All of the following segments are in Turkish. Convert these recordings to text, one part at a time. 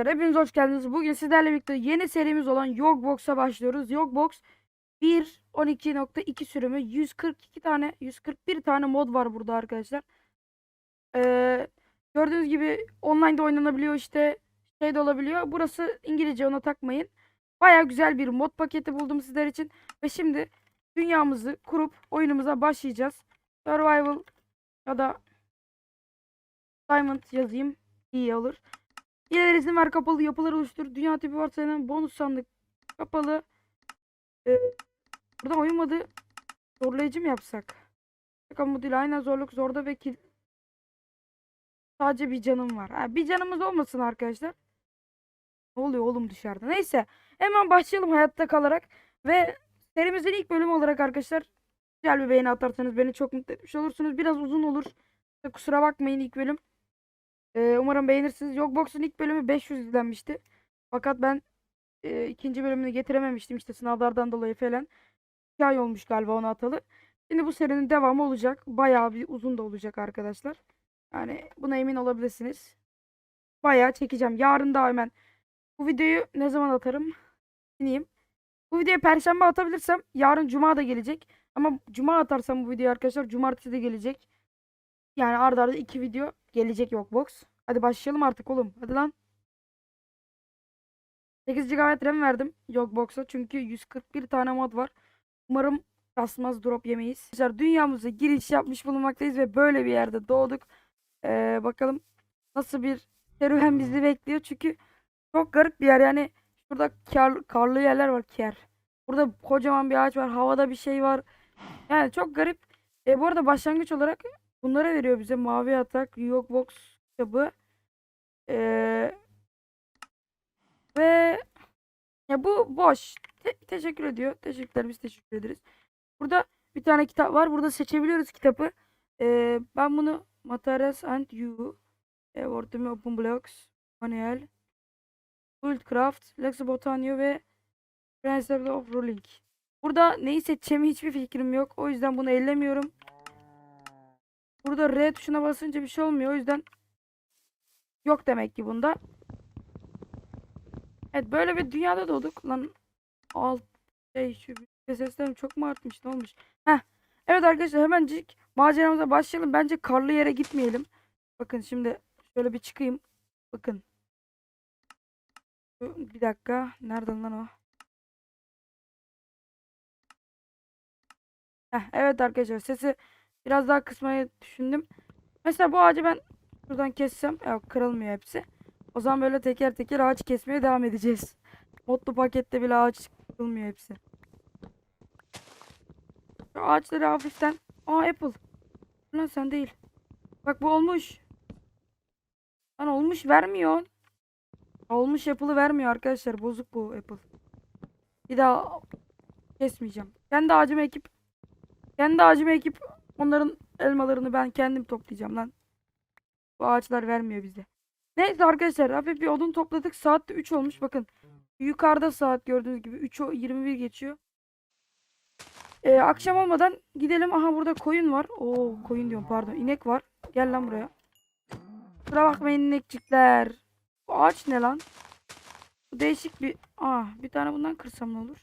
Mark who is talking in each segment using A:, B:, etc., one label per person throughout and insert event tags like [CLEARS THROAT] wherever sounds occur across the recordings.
A: arkadaşlar hepiniz hoş geldiniz. Bugün sizlerle birlikte yeni serimiz olan Yogbox'a başlıyoruz. Yogbox 1.12.2 sürümü 142 tane 141 tane mod var burada arkadaşlar. Ee, gördüğünüz gibi online'da oynanabiliyor işte şey de olabiliyor. Burası İngilizce ona takmayın. Baya güzel bir mod paketi buldum sizler için. Ve şimdi dünyamızı kurup oyunumuza başlayacağız. Survival ya da Diamond yazayım iyi olur. İleri izin ver kapalı yapıları oluştur. Dünya tipi varsayılan bonus sandık kapalı. Ee, burada oyun modu zorlayıcı mı yapsak? Şaka moduyla aynen zorluk zorda ve kil... Sadece bir canım var. Ha, bir canımız olmasın arkadaşlar. Ne oluyor oğlum dışarıda? Neyse. Hemen başlayalım hayatta kalarak. Ve serimizin ilk bölümü olarak arkadaşlar güzel bir beğeni atarsanız beni çok mutlu etmiş olursunuz. Biraz uzun olur. Kusura bakmayın ilk bölüm. Ee, umarım beğenirsiniz. Yogbox'un ilk bölümü 500 izlenmişti. Fakat ben e, ikinci bölümünü getirememiştim işte sınavlardan dolayı falan. 2 ay olmuş galiba onu atalı. Şimdi bu serinin devamı olacak. Bayağı bir uzun da olacak arkadaşlar. Yani buna emin olabilirsiniz. Bayağı çekeceğim. Yarın da hemen bu videoyu ne zaman atarım? Dinleyeyim. Bu videoyu perşembe atabilirsem yarın cuma da gelecek. Ama cuma atarsam bu videoyu arkadaşlar cumartesi de gelecek. Yani arda arda iki video gelecek yok box. Hadi başlayalım artık oğlum. Hadi lan. 8 GB RAM verdim yok box'a çünkü 141 tane mod var. Umarım kasmaz drop yemeyiz. Arkadaşlar dünyamıza giriş yapmış bulunmaktayız ve böyle bir yerde doğduk. Ee, bakalım nasıl bir serüven bizi bekliyor. Çünkü çok garip bir yer yani şurada kar, karlı yerler var ker. Burada kocaman bir ağaç var. Havada bir şey var. Yani çok garip. E, bu arada başlangıç olarak Bunları veriyor bize. Mavi atak, yok box kitabı. Ee, ve ya bu boş. Te- teşekkür ediyor. Teşekkürler biz teşekkür ederiz. Burada bir tane kitap var. Burada seçebiliyoruz kitabı. Ee, ben bunu Materials and You e, Open Blocks Manuel Buildcraft Lex Botanio ve Principle of Ruling. Burada neyi seçeceğimi hiçbir fikrim yok. O yüzden bunu ellemiyorum. Burada R tuşuna basınca bir şey olmuyor. O yüzden yok demek ki bunda. Evet böyle bir dünyada doğduk. Lan alt şey şu seslerim çok mu artmış ne olmuş? Heh. Evet arkadaşlar hemencik maceramıza başlayalım. Bence karlı yere gitmeyelim. Bakın şimdi şöyle bir çıkayım. Bakın. Bir dakika. Nereden lan o? Heh, evet arkadaşlar sesi Biraz daha kısmayı düşündüm. Mesela bu ağacı ben şuradan kessem. Yok kırılmıyor hepsi. O zaman böyle teker teker ağaç kesmeye devam edeceğiz. [LAUGHS] Modlu pakette bile ağaç kırılmıyor hepsi. Şu ağaçları hafiften. Aa apple. Lan sen değil. Bak bu olmuş. Lan olmuş vermiyor. Olmuş apple'ı vermiyor arkadaşlar. Bozuk bu apple. Bir daha kesmeyeceğim. Kendi ağacımı ekip kendi ağacımı ekip Onların elmalarını ben kendim toplayacağım lan. Bu ağaçlar vermiyor bize. Neyse arkadaşlar hafif bir odun topladık. Saat de 3 olmuş. Bakın yukarıda saat gördüğünüz gibi 3 21 geçiyor. Ee, akşam olmadan gidelim. Aha burada koyun var. Oo koyun diyorum pardon. İnek var. Gel lan buraya. Kusura bakmayın inekçikler. Bu ağaç ne lan? Bu değişik bir... Aa bir tane bundan kırsam ne olur?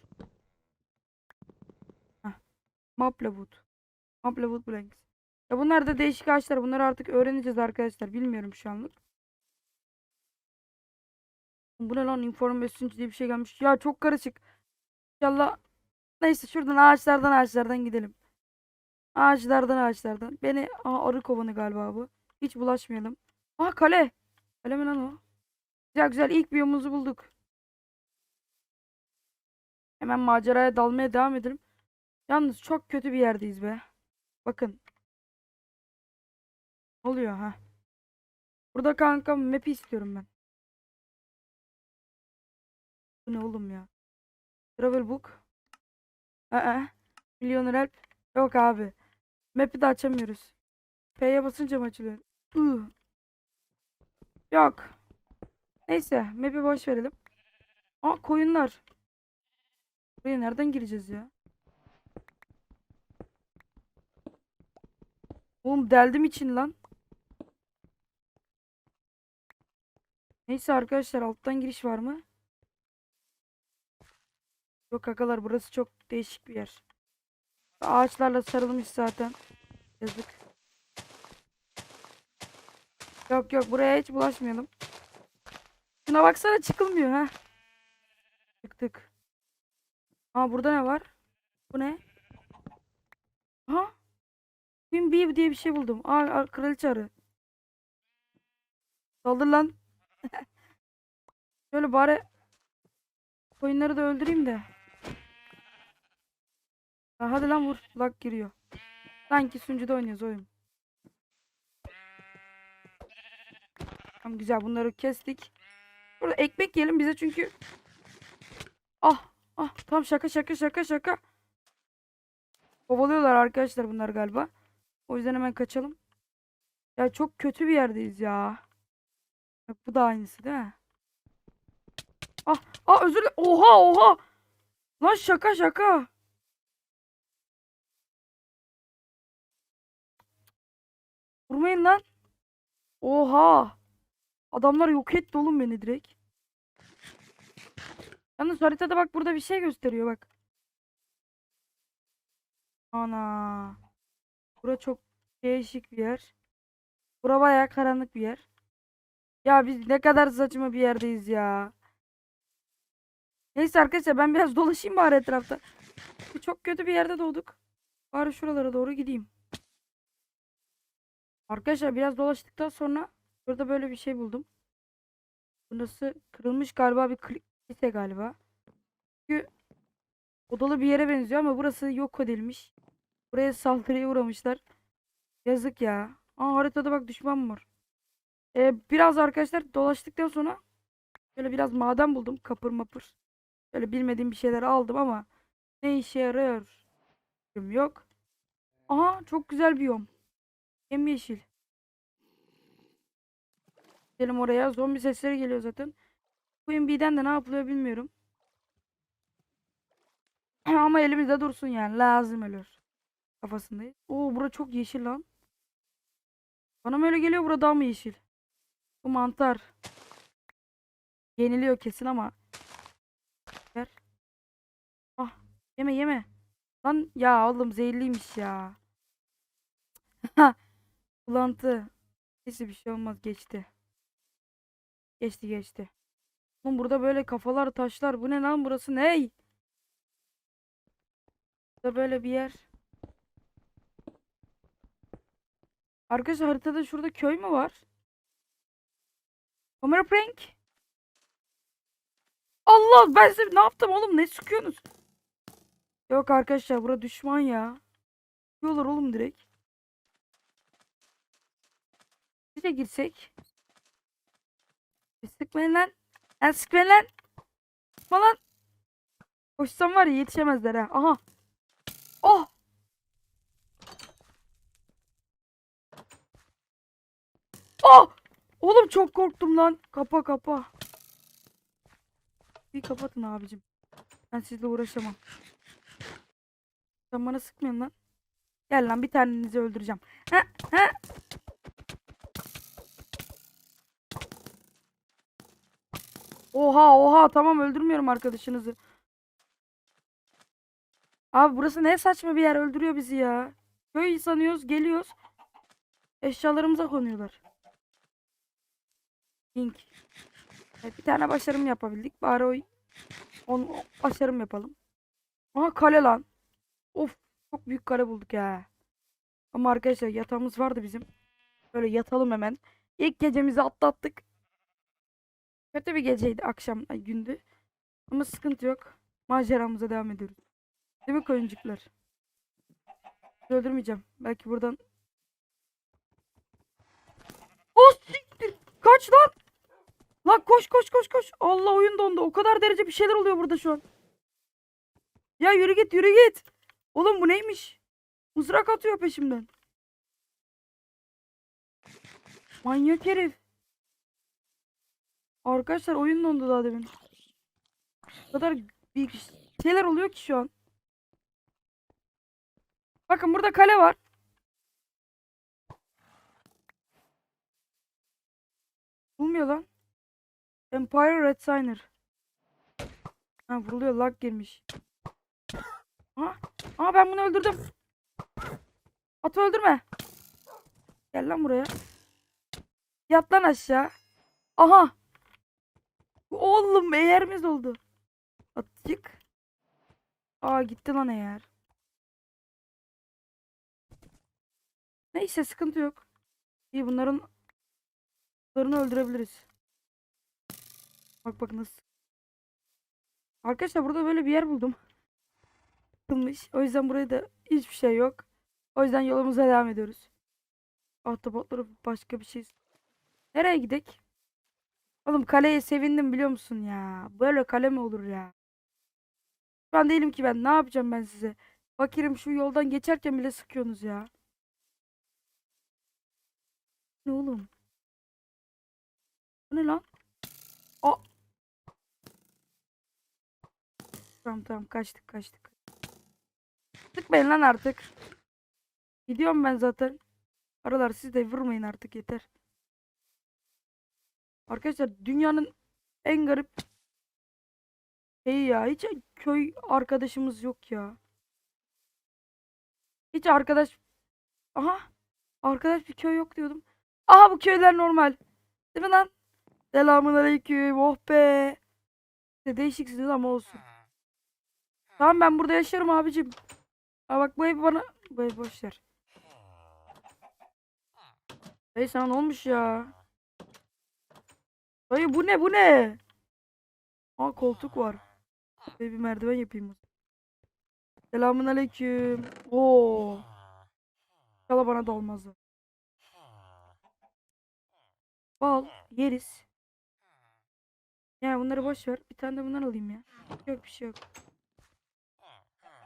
A: Heh. Maplewood. Applewood Blanks. Ya bunlar da değişik ağaçlar. Bunları artık öğreneceğiz arkadaşlar. Bilmiyorum şu anlık. Bu ne lan? Information diye bir şey gelmiş. Ya çok karışık. İnşallah. Neyse şuradan ağaçlardan ağaçlardan gidelim. Ağaçlardan ağaçlardan. Beni... Aa arı kovanı galiba bu. Hiç bulaşmayalım. Aa kale. Kale mi lan o? Güzel güzel ilk biyomumuzu bulduk. Hemen maceraya dalmaya devam edelim. Yalnız çok kötü bir yerdeyiz be. Bakın. Ne oluyor ha? Burada kanka map istiyorum ben. Bu ne oğlum ya? Travel book. Aa, Millionaire help. Yok abi. Map'i de açamıyoruz. P'ye basınca mı açılıyor? Ih. Yok. Neyse map'i boş verelim. Aa koyunlar. Buraya nereden gireceğiz ya? Oğlum deldim için lan. Neyse arkadaşlar alttan giriş var mı? Yok akalar burası çok değişik bir yer. Ağaçlarla sarılmış zaten. Yazık. Yok yok buraya hiç bulaşmayalım. Şuna baksana çıkılmıyor ha. Çıktık. Aa burada ne var? Bu ne? Ha? Queen Bee diye bir şey buldum. Aa, aa kraliçe arı. Saldır lan. [LAUGHS] Şöyle bari koyunları da öldüreyim de. Ha, hadi lan vur. Lag giriyor. Sanki sunucuda oynuyoruz oyun. Tamam güzel bunları kestik. Burada ekmek yiyelim bize çünkü. Ah ah tam şaka şaka şaka şaka. Kovalıyorlar arkadaşlar bunlar galiba. O yüzden hemen kaçalım. Ya çok kötü bir yerdeyiz ya. Bu da aynısı değil mi? Ah ah özür dilerim. Oha oha. Lan şaka şaka. Vurmayın lan. Oha. Adamlar yok etti oğlum beni direkt. Yalnız haritada bak burada bir şey gösteriyor bak. Ana. Bura çok değişik bir yer. Bura bayağı karanlık bir yer. Ya biz ne kadar saçma bir yerdeyiz ya. Neyse arkadaşlar ben biraz dolaşayım bari etrafta. Çok kötü bir yerde doğduk. Bari şuralara doğru gideyim. Arkadaşlar biraz dolaştıktan sonra burada böyle bir şey buldum. Burası kırılmış galiba bir kilise galiba. Çünkü odalı bir yere benziyor ama burası yok edilmiş. Buraya saldırıya uğramışlar. Yazık ya. Aa haritada bak düşman var. Ee, biraz arkadaşlar dolaştıktan sonra şöyle biraz maden buldum. Kapır mapır. Şöyle bilmediğim bir şeyler aldım ama ne işe yarıyor? Yok. Aha çok güzel bir yom. Yemyeşil. Gidelim oraya. Zombi sesleri geliyor zaten. Queen Bee'den de ne yapılıyor bilmiyorum. [CLEARS THROAT] Ama elimizde dursun yani. Lazım ölür. Kafasındayız. Oo bura çok yeşil lan. Bana mı öyle geliyor burada daha mı yeşil? Bu mantar. Yeniliyor kesin ama. Ver. Ah yeme yeme. Lan ya oğlum zehirliymiş ya. [LAUGHS] Bulantı. Neyse bir şey olmaz geçti. Geçti geçti. Oğlum burada böyle kafalar taşlar. Bu ne lan burası ney? Burada böyle bir yer. Arkadaşlar haritada şurada köy mü var? Kamera prank. Allah ben size ne yaptım oğlum ne sıkıyorsunuz? Yok arkadaşlar bura düşman ya. Sıkıyorlar oğlum direkt. Bir de girsek. Bir Sıkmayın lan. Lan sıkmayın lan. Sıkma lan. Koşsam var ya yetişemezler ha. Aha. Oh. Oh. Çok korktum lan. Kapa kapa. Bir kapatın abicim. Ben sizle uğraşamam. Sen bana sıkmayın lan. Gel lan bir tanenizi öldüreceğim. Ha, ha. Oha oha tamam öldürmüyorum arkadaşınızı. Abi burası ne saçma bir yer öldürüyor bizi ya. Köy sanıyoruz geliyoruz. Eşyalarımıza konuyorlar. Link. Evet, bir tane başarım yapabildik. Bari o on başarım yapalım. Aha kale lan. Of çok büyük kale bulduk ya. Ama arkadaşlar yatağımız vardı bizim. Böyle yatalım hemen. İlk gecemizi atlattık. Kötü bir geceydi akşam ay, gündü. Ama sıkıntı yok. Maceramıza devam ediyoruz. Değil mi koyuncuklar? Öldürmeyeceğim. Belki buradan. Oh siktir. Kaç lan. Koş koş koş koş. Allah oyun dondu. O kadar derece bir şeyler oluyor burada şu an. Ya yürü git yürü git. Oğlum bu neymiş? Mızrak atıyor peşimden. Manyak herif. Arkadaşlar oyun dondu daha demin. O kadar bir şeyler oluyor ki şu an. Bakın burada kale var. Bulmuyor lan. Empire Red Signer. Ha vuruluyor lag girmiş. Ha, aa ben bunu öldürdüm. Atı öldürme. Gel lan buraya. Yat lan aşağı. Aha. Oğlum eğerimiz oldu. Attık. Aa gitti lan eğer. Neyse sıkıntı yok. İyi bunların bunlarını öldürebiliriz. Bak bak nasıl. Arkadaşlar burada böyle bir yer buldum. Kılmış. O yüzden buraya da hiçbir şey yok. O yüzden yolumuza devam ediyoruz. Ahtapotları başka bir şey. Nereye gidek? Oğlum kaleye sevindim biliyor musun ya? Böyle kale mi olur ya? Şu an değilim ki ben. Ne yapacağım ben size? Fakirim şu yoldan geçerken bile sıkıyorsunuz ya. Ne oğlum? Bu ne lan? Tamam tamam kaçtık kaçtık. Sıkmayın lan artık. Gidiyorum ben zaten. Aralar siz de vurmayın artık yeter. Arkadaşlar dünyanın en garip şeyi ya. Hiç köy arkadaşımız yok ya. Hiç arkadaş... Aha. Arkadaş bir köy yok diyordum. Aha bu köyler normal. Değil mi lan? Selamun aleyküm. Oh be. İşte değişiksiniz ama olsun. Tamam ben burada yaşarım abicim. Aa bak bu ev bana... Bu ev boş ver. Dayı sana ne olmuş ya? Dayı bu ne bu ne? Aa koltuk var. Şöyle bir merdiven yapayım. Selamun aleyküm. Oo. İnşallah bana da. Bal yeriz. Ya bunları boş ver. Bir tane de bundan alayım ya. Yok bir şey yok.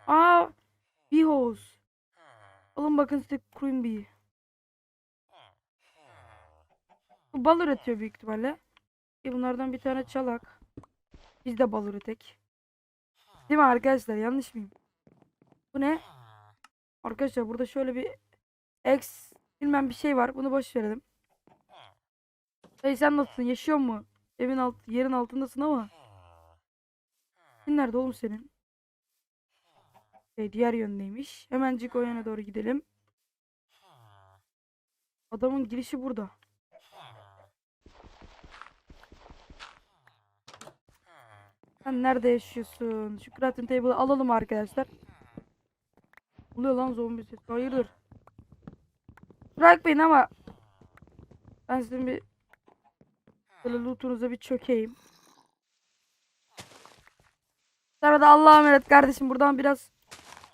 A: Aa, bir hoz. Alın bakın size Queen Bee. Bu bal üretiyor büyük ihtimalle. E bunlardan bir tane çalak. Biz de bal üretek. Değil mi arkadaşlar? Yanlış mıyım? Bu ne? Arkadaşlar burada şöyle bir X bilmem bir şey var. Bunu boş verelim. Hey sen nasılsın? Yaşıyor mu? Evin alt yerin altındasın ama. Evin nerede oğlum senin? Şey diğer yöndeymiş. Hemencik o yana doğru gidelim. Adamın girişi burada. Sen nerede yaşıyorsun? Şu crafting table'ı alalım arkadaşlar. Oluyor lan zombi sesi. Hayırdır? Bırakmayın ama ben sizin bir böyle lootunuza bir çökeyim. Sonra da Allah'a emanet kardeşim. Buradan biraz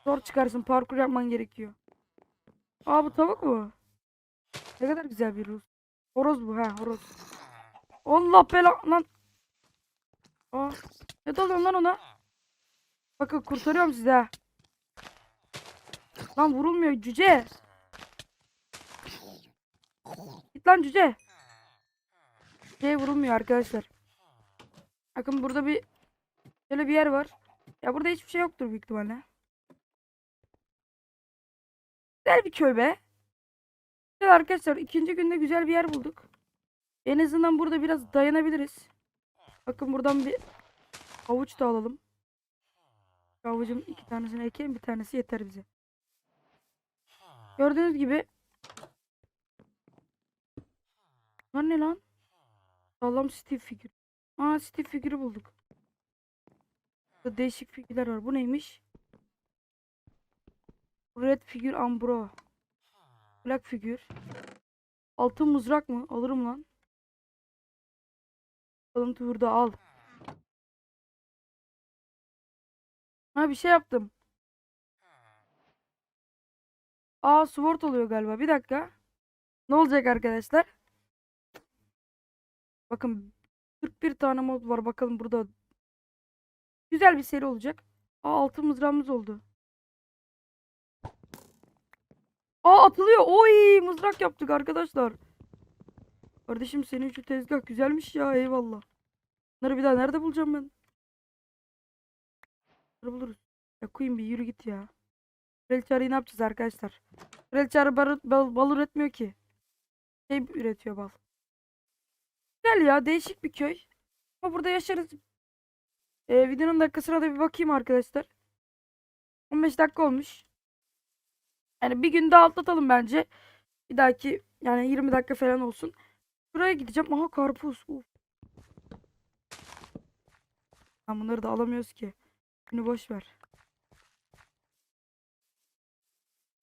A: zor çıkarsın. Parkur yapman gerekiyor. Aa bu tavuk mu? Ne kadar güzel bir Rus. Horoz bu ha horoz. Allah bela lan. Aa, ne dalıyorum lan ona? Bakın kurtarıyorum sizi ha. Lan vurulmuyor cüce. Git lan cüce. Cüceye vurulmuyor arkadaşlar. Bakın burada bir şöyle bir yer var. Ya burada hiçbir şey yoktur büyük ihtimalle. Güzel bir köy be. Güzel arkadaşlar ikinci günde güzel bir yer bulduk. En azından burada biraz dayanabiliriz. Bakın buradan bir havuç da alalım. Havucun iki tanesini ekeyim bir tanesi yeter bize. Gördüğünüz gibi Lan ne lan? Sağlam Steve figür. Aa Steve figürü bulduk. Burada değişik figürler var. Bu neymiş? Red figür Ambro. Black figür. Altın mızrak mı? Alırım lan. Alıntı burada al. Ha bir şey yaptım. Aa sword oluyor galiba. Bir dakika. Ne olacak arkadaşlar? Bakın 41 tane mod var. Bakalım burada. Güzel bir seri olacak. Aa altın mızrağımız oldu. Aa atılıyor. Oy mızrak yaptık arkadaşlar. Kardeşim senin şu tezgah güzelmiş ya eyvallah. Bunları bir daha nerede bulacağım ben? Bunları buluruz. Ya bir yürü git ya. Kraliçe ne yapacağız arkadaşlar? Kraliçe bal, bal, bal üretmiyor ki. Şey üretiyor bal. Güzel ya değişik bir köy. Ama burada yaşarız. Ee, videonun dakikasına da bir bakayım arkadaşlar. 15 dakika olmuş. Yani bir gün daha atlatalım bence. Bir dahaki yani 20 dakika falan olsun. Buraya gideceğim. Aha karpuz. Uf. Lan bunları da alamıyoruz ki. Bunu boş ver.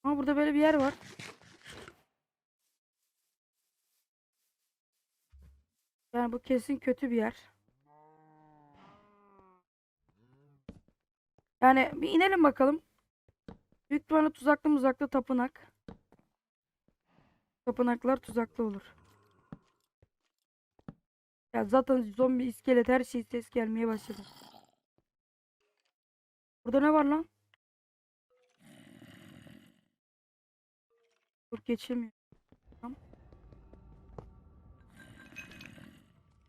A: Ama burada böyle bir yer var. Yani bu kesin kötü bir yer. Yani bir inelim bakalım. Büyük ihtimalle tuzaklı muzaklı tapınak. Tapınaklar tuzaklı olur. Ya zaten zombi, iskelet her şey ses gelmeye başladı. Burada ne var lan? Dur geçemiyor. Tamam.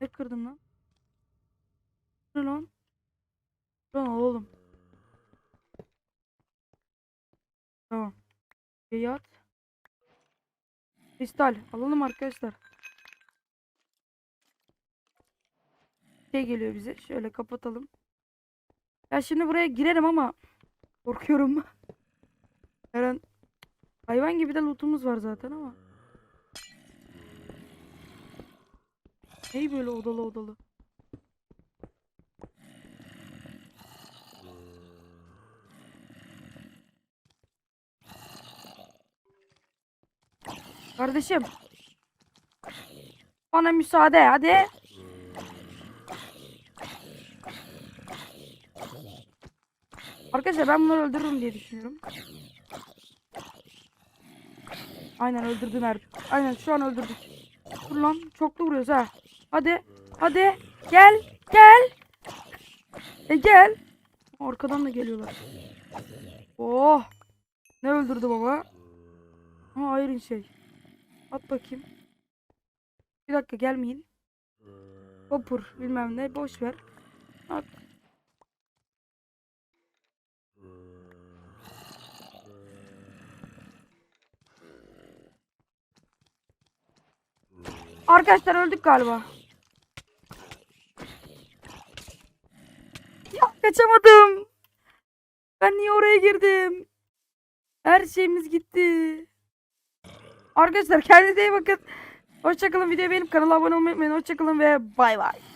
A: Ne kırdım lan? Ne lan? Lan oğlum. Tamam. Şeyi at. Kristal. Alalım arkadaşlar. Şey geliyor bize. Şöyle kapatalım. Ya şimdi buraya girerim ama korkuyorum. [LAUGHS] Her an hayvan gibi de lootumuz var zaten ama. Ney böyle odalı odalı? Kardeşim. Bana müsaade hadi. Arkadaşlar ben bunları öldürürüm diye düşünüyorum. Aynen öldürdüm her. Aynen şu an öldürdüm. Dur lan çoklu vuruyoruz ha. Hadi. Hadi. Gel. Gel. E gel. Arkadan da geliyorlar. Oh. Ne öldürdü baba? Ha ayrı şey. At bakayım. Bir dakika gelmeyin. Hopur bilmem ne boş ver. At. Arkadaşlar öldük galiba. Ya kaçamadım. Ben niye oraya girdim? Her şeyimiz gitti. Arkadaşlar kendinize iyi bakın. Hoşçakalın. Videoyu beğenip kanala abone olmayı unutmayın. Hoşçakalın ve bay bay.